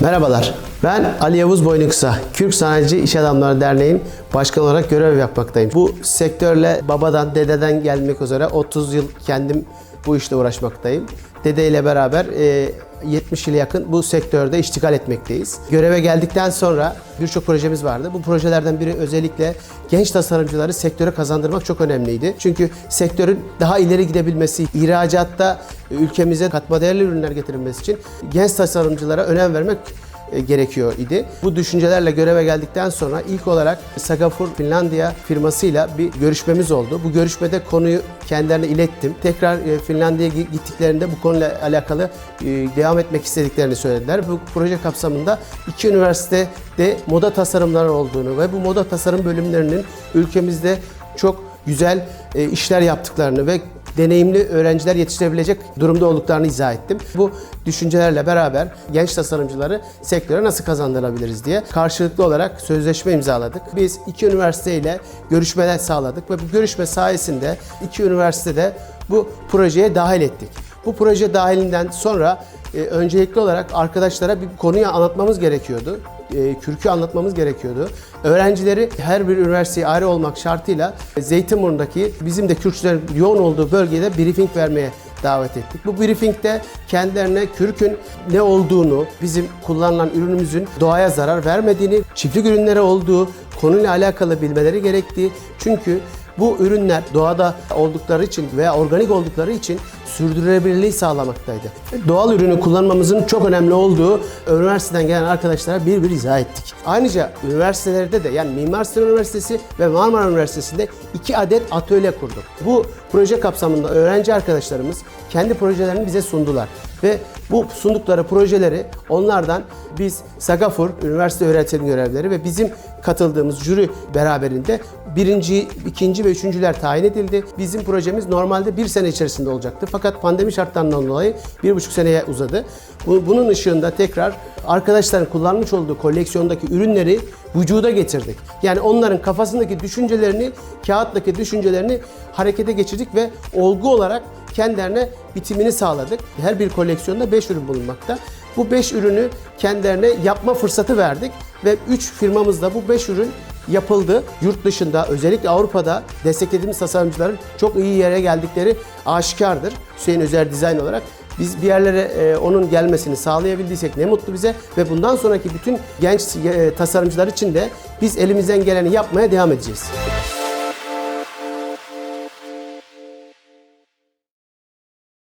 Merhabalar. Ben Ali Yavuz Boynuksa, Kürk Sanayici İş Adamları Derneği'nin başkan olarak görev yapmaktayım. Bu sektörle babadan, dededen gelmek üzere 30 yıl kendim bu işle uğraşmaktayım. Dede ile beraber e, 70 yıla yakın bu sektörde iştigal etmekteyiz. Göreve geldikten sonra birçok projemiz vardı. Bu projelerden biri özellikle genç tasarımcıları sektöre kazandırmak çok önemliydi. Çünkü sektörün daha ileri gidebilmesi, ihracatta ülkemize katma değerli ürünler getirilmesi için genç tasarımcılara önem vermek e, gerekiyor idi. Bu düşüncelerle göreve geldikten sonra ilk olarak Sagafur Finlandiya firmasıyla bir görüşmemiz oldu. Bu görüşmede konuyu kendilerine ilettim. Tekrar e, Finlandiya'ya gi- gittiklerinde bu konuyla alakalı e, devam etmek istediklerini söylediler. Bu proje kapsamında iki üniversitede moda tasarımları olduğunu ve bu moda tasarım bölümlerinin ülkemizde çok güzel e, işler yaptıklarını ve deneyimli öğrenciler yetiştirebilecek durumda olduklarını izah ettim. Bu düşüncelerle beraber genç tasarımcıları sektöre nasıl kazandırabiliriz diye karşılıklı olarak sözleşme imzaladık. Biz iki üniversiteyle görüşmeler sağladık ve bu görüşme sayesinde iki üniversitede bu projeye dahil ettik. Bu proje dahilinden sonra e, öncelikli olarak arkadaşlara bir konuyu anlatmamız gerekiyordu. E, kürkü anlatmamız gerekiyordu. Öğrencileri her bir üniversiteye ayrı olmak şartıyla Zeytinburnu'ndaki bizim de kürkçülerin yoğun olduğu bölgede briefing vermeye davet ettik. Bu briefingde kendilerine kürkün ne olduğunu, bizim kullanılan ürünümüzün doğaya zarar vermediğini, çiftlik ürünleri olduğu konuyla alakalı bilmeleri gerektiği. Çünkü bu ürünler doğada oldukları için veya organik oldukları için sürdürülebilirliği sağlamaktaydı. Doğal ürünü kullanmamızın çok önemli olduğu üniversiteden gelen arkadaşlara bir bir izah ettik. Ayrıca üniversitelerde de yani Mimar Sinan Üniversitesi ve Marmara Üniversitesi'nde iki adet atölye kurduk. Bu proje kapsamında öğrenci arkadaşlarımız kendi projelerini bize sundular ve bu sundukları projeleri onlardan biz Sagafur Üniversite Öğretim Görevlileri ve bizim katıldığımız jüri beraberinde birinci, ikinci ve üçüncüler tayin edildi. Bizim projemiz normalde bir sene içerisinde olacaktı. Fakat pandemi şartlarından dolayı bir buçuk seneye uzadı. Bu- Bunun ışığında tekrar arkadaşların kullanmış olduğu koleksiyondaki ürünleri vücuda getirdik. Yani onların kafasındaki düşüncelerini, kağıttaki düşüncelerini harekete geçirdik ve olgu olarak kendilerine bitimini sağladık. Her bir koleksiyonda 5 ürün bulunmakta. Bu 5 ürünü kendilerine yapma fırsatı verdik ve 3 firmamızda bu 5 ürün yapıldı. Yurt dışında özellikle Avrupa'da desteklediğimiz tasarımcıların çok iyi yere geldikleri aşikardır. Hüseyin Özer Dizayn olarak. Biz bir yerlere e, onun gelmesini sağlayabildiysek ne mutlu bize ve bundan sonraki bütün genç e, tasarımcılar için de biz elimizden geleni yapmaya devam edeceğiz.